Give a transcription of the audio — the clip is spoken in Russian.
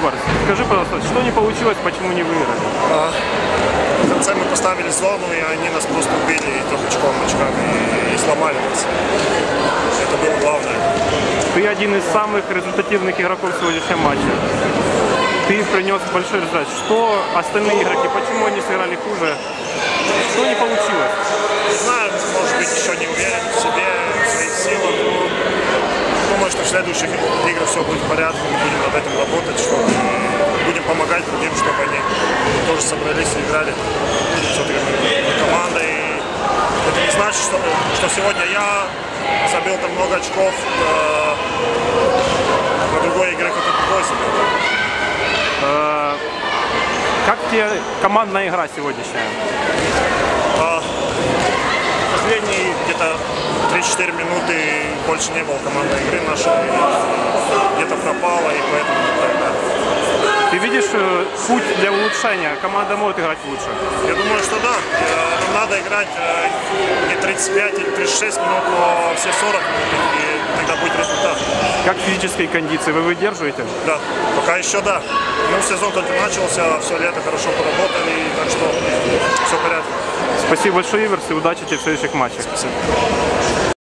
Ивар, скажи, пожалуйста, что не получилось, почему не выиграли? А, В конце мы поставили зону, и они нас просто убили и трехочковым очками и, и сломали нас. Это было главное. Ты один из самых результативных игроков сегодняшнего матча. Ты принес большой результат. Что остальные игроки, почему они сыграли хуже? Что не получилось? Следующих играх все будет в порядке, мы будем над этим работать, чтобы будем помогать другим, чтобы они тоже собрались и играли. Все-таки мы команда, и это не значит, что, что сегодня я забил там много очков, э, на другой игре кто-то другой забил. Э, Как тебе командная игра сегодняшняя? А, последние где-то 3-4 минуты больше не было командной игры нашей. Где-то пропало, и поэтому проиграли. Ты видишь э, путь для улучшения? Команда может играть лучше. Я думаю, что да. Э, Нам надо играть э, не 35 или 36 минут, но все 40 минут, и тогда будет результат. Как физические кондиции вы выдерживаете? Да, пока еще да. Ну, сезон только начался, все лето хорошо поработали, так что все в порядке. Спасибо большое, Иверс, и удачи тебе в следующих матчах. Спасибо.